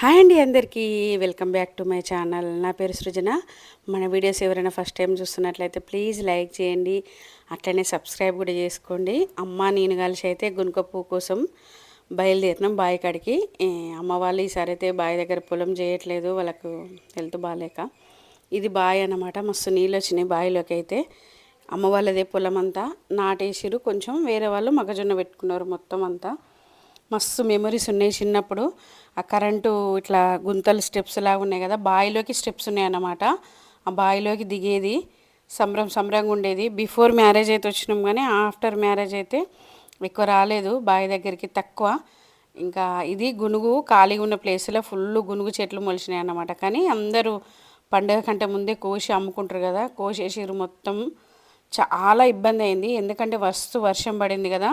Hi అండి అందరికీ. Welcome back to my channel. నా పేరు సృజన. మన వీడియోస్ ఎవరైనా ఫస్ట్ టైం చూస్తున్నట్లయితే ప్లీజ్ లైక్ చేయండి. అట్లనే సబ్స్క్రైబ్ కూడా చేసుకోండి. అమ్మ నేను కలిసి అయితే గునుక పువ్వు కోసం బయలుదేరినాం బావి కాడికి అమ్మ వాళ్ళు ఈసారి అయితే బావి దగ్గర పొలం చేయట్లేదు. వాళ్ళకు హెల్త్ బాగాలేక. ఇది బావి అన్నమాట. మస్తు నీళ్ళు వచ్చినాయి బావిలోకి అయితే. అమ్మ వాళ్ళదే పొలం అంతా నాటేసిరు కొంచెం వేరే వాళ్ళు మొక్కజొన్న పెట్టుకున్నారు మొత్తం అంతా. మస్తు మెమరీస్ ఉన్నాయి చిన్నప్పుడు. ఆ కరెంటు ఇట్లా గుంతలు స్టెప్స్ లాగా ఉన్నాయి కదా బావిలోకి స్టెప్స్ ఉన్నాయి అన్నమాట ఆ బావిలోకి దిగేది సంబరం సంబరంగా ఉండేది. బిఫోర్ మ్యారేజ్ అయితే వచ్చినాం కానీ ఆఫ్టర్ మ్యారేజ్ అయితే ఎక్కువ రాలేదు. బావి దగ్గరికి తక్కువ. ఇంకా ఇది గునుగు ఖాళీగా ఉన్న ప్లేస్లో ఫుల్ గునుగు చెట్లు మొలిచినాయి అన్నమాట. కానీ అందరూ పండుగ కంటే ముందే కోసి అమ్ముకుంటారు కదా కోసేసిరు మొత్తం. చాలా ఇబ్బంది అయింది. ఎందుకంటే వస్తు వర్షం పడింది కదా.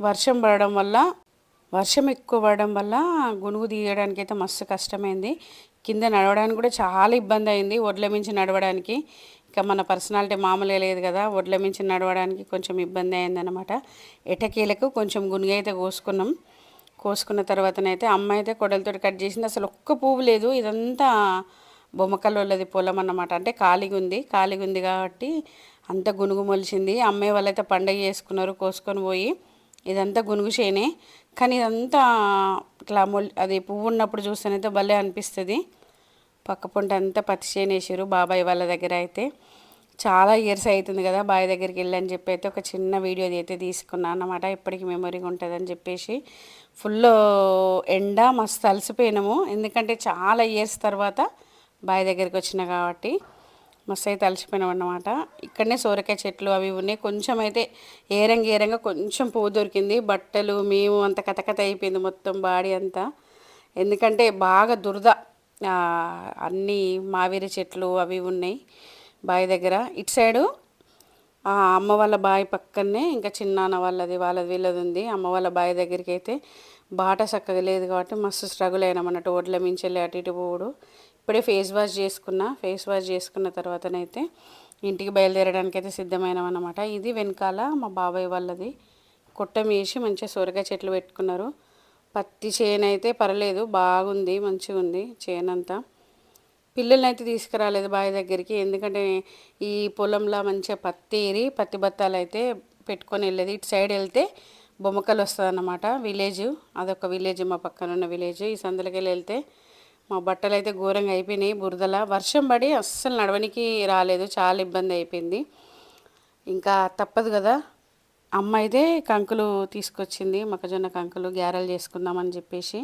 వర్షం పడడం వల్ల వర్షం ఎక్కువ పడడం వల్ల గునుగు తీయడానికి అయితే మస్తు కష్టమైంది. కింద నడవడానికి కూడా చాలా ఇబ్బంది అయింది ఒడ్ల మించి నడవడానికి. ఇంకా మన పర్సనాలిటీ మామూలుగా లేదు కదా ఒడ్ల మించి నడవడానికి కొంచెం ఇబ్బంది అయిందనమాట ఎటకీలకు కొంచెం గునుగు అయితే కోసుకున్నాం. కోసుకున్న తర్వాతనైతే అమ్మ అయితే కొడలతో కట్ చేసింది. అసలు ఒక్క పువ్వు లేదు ఇదంతా బొమ్మకల్లోళ్ళది పొలం అన్నమాట. అంటే ఖాళీగా ఉంది ఖాళీగా ఉంది కాబట్టి అంత గునుగు మొలిచింది. అమ్మాయి వాళ్ళైతే పండగ చేసుకున్నారు కోసుకొని పోయి ఇదంతా గునుగు చేనే. కానీ ఇదంతా ఇట్లా మొల్ అది పువ్వు ఉన్నప్పుడు చూస్తేనైతే భలే అనిపిస్తుంది. పక్క పొంట అంతా పత్తి చేను వేసారు బాబాయ్ వాళ్ళ దగ్గర అయితే. చాలా ఇయర్స్ అవుతుంది కదా బాయ్ దగ్గరికి వెళ్ళని చెప్పి అయితే ఒక చిన్న వీడియో అయితే తీసుకున్నాను అన్నమాట. ఇప్పటికి మెమొరీగా ఉంటుందని చెప్పేసి. ఫుల్ ఎండ మస్తు అలసిపోయినాము. ఎందుకంటే చాలా ఇయర్స్ తర్వాత బాయ్ దగ్గరికి వచ్చిన కాబట్టి. మస్తు అయితే అలసిపోయినాం అన్నమాట. ఇక్కడనే సోరకాయ చెట్లు అవి ఉన్నాయి. కొంచెం అయితే ఏరంగా ఏరంగా కొంచెం పువ్వు దొరికింది. బట్టలు మేము అంత కథకథ అయిపోయింది మొత్తం బాడీ అంతా. ఎందుకంటే బాగా దురద. అన్నీ మావేరి చెట్లు అవి ఉన్నాయి బావి దగ్గర. ఇటు సైడు అమ్మ వాళ్ళ బావి పక్కనే ఇంకా చిన్నాన్న వాళ్ళది వాళ్ళది వీళ్ళది ఉంది. అమ్మ వాళ్ళ బావి దగ్గరికి అయితే బాట చక్కగా లేదు కాబట్టి మస్తు స్ట్రగుల్ అయినాం అన్నట్టు. మించి వెళ్ళి అటు ఇటు పోవుడు. ఇప్పుడే ఫేస్ వాష్ చేసుకున్న ఫేస్ వాష్ చేసుకున్న తర్వాతనైతే ఇంటికి బయలుదేరడానికి అయితే సిద్ధమైనాం ఇది వెనకాల మా బాబాయ్ వాళ్ళది. కొట్టం వేసి మంచిగా సొరకాయ చెట్లు పెట్టుకున్నారు. పత్తి చేను అయితే పర్లేదు బాగుంది మంచిగా ఉంది చేను అంతా పిల్లల్ని అయితే తీసుకురాలేదు బావి దగ్గరికి ఎందుకంటే ఈ పొలంలో మంచిగా పత్తి ఏరి పత్తి బత్తాలు అయితే పెట్టుకొని వెళ్ళేది. ఇటు సైడ్ వెళ్తే బొమ్మకలు వస్తుంది అన్నమాట విలేజ్. అదొక విలేజ్ మా పక్కన ఉన్న విలేజ్. ఈ సందులకి వెళ్ళి వెళ్తే మా బట్టలు అయితే ఘోరంగా అయిపోయినాయి బురదల. వర్షం పడి అస్సలు నడవనికి రాలేదు చాలా ఇబ్బంది అయిపోయింది. ఇంకా తప్పదు కదా. అమ్మ అయితే కంకులు తీసుకొచ్చింది మొక్కజొన్న కంకులు గ్యారెలు చేసుకుందామని చెప్పేసి.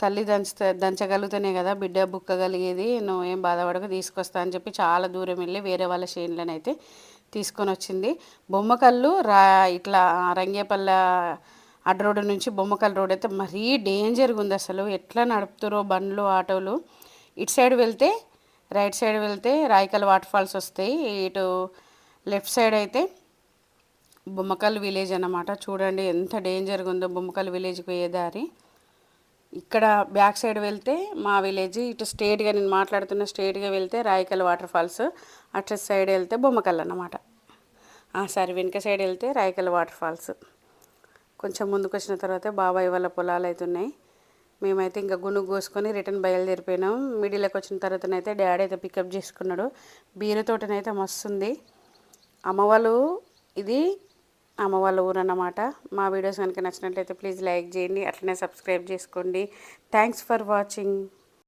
తల్లి దంచుతా దంచగలుగుతానే కదా బిడ్డ బుక్కగలిగేది నువ్వు ఏం బాధపడక తీసుకొస్తా అని చెప్పి చాలా దూరం వెళ్ళి వేరే వాళ్ళ షేన్లను అయితే తీసుకొని వచ్చింది బొమ్మకల్లు రా ఇట్లా రంగేపల్ల అడ్డ రోడ్డు నుంచి బొమ్మకల్ రోడ్ అయితే మరీ డేంజర్గా ఉంది అసలు. ఎట్లా నడుపుతారో బండ్లు ఆటోలు. ఇటు సైడ్ వెళ్తే రైట్ సైడ్ వెళ్తే రాయికల్ వాటర్ ఫాల్స్ వస్తాయి. ఇటు లెఫ్ట్ సైడ్ అయితే బొమ్మకల్ విలేజ్ అన్నమాట. చూడండి ఎంత డేంజర్గా ఉందో బొమ్మకల్ విలేజ్కి పోయే దారి. ఇక్కడ బ్యాక్ సైడ్ వెళ్తే మా విలేజ్ ఇటు స్ట్రేట్గా నేను మాట్లాడుతున్న స్ట్రేట్గా వెళ్తే రాయికల్ వాటర్ ఫాల్స్ అటు సైడ్ వెళ్తే బొమ్మకల్ అన్నమాట. సరే వెనుక సైడ్ వెళ్తే రాయికల్ వాటర్ ఫాల్స్. కొంచెం ముందుకు వచ్చిన తర్వాత బాబాయ్ వాళ్ళ పొలాలు అయితే ఉన్నాయి. మేమైతే ఇంకా గునుగు కోసుకొని రిటర్న్ బయలుదేరిపోయినాం. మిడిల్కి వచ్చిన తర్వాతనైతే డాడీ అయితే పికప్ చేసుకున్నాడు. బీర తోటనైతే మస్తుంది. ఇది అమ్మ వాళ్ళ ఊరు అన్నమాట మా వీడియోస్ కనుక నచ్చినట్లయితే ప్లీజ్ లైక్ చేయండి. అట్లనే సబ్స్క్రైబ్ చేసుకోండి. Thanks for watching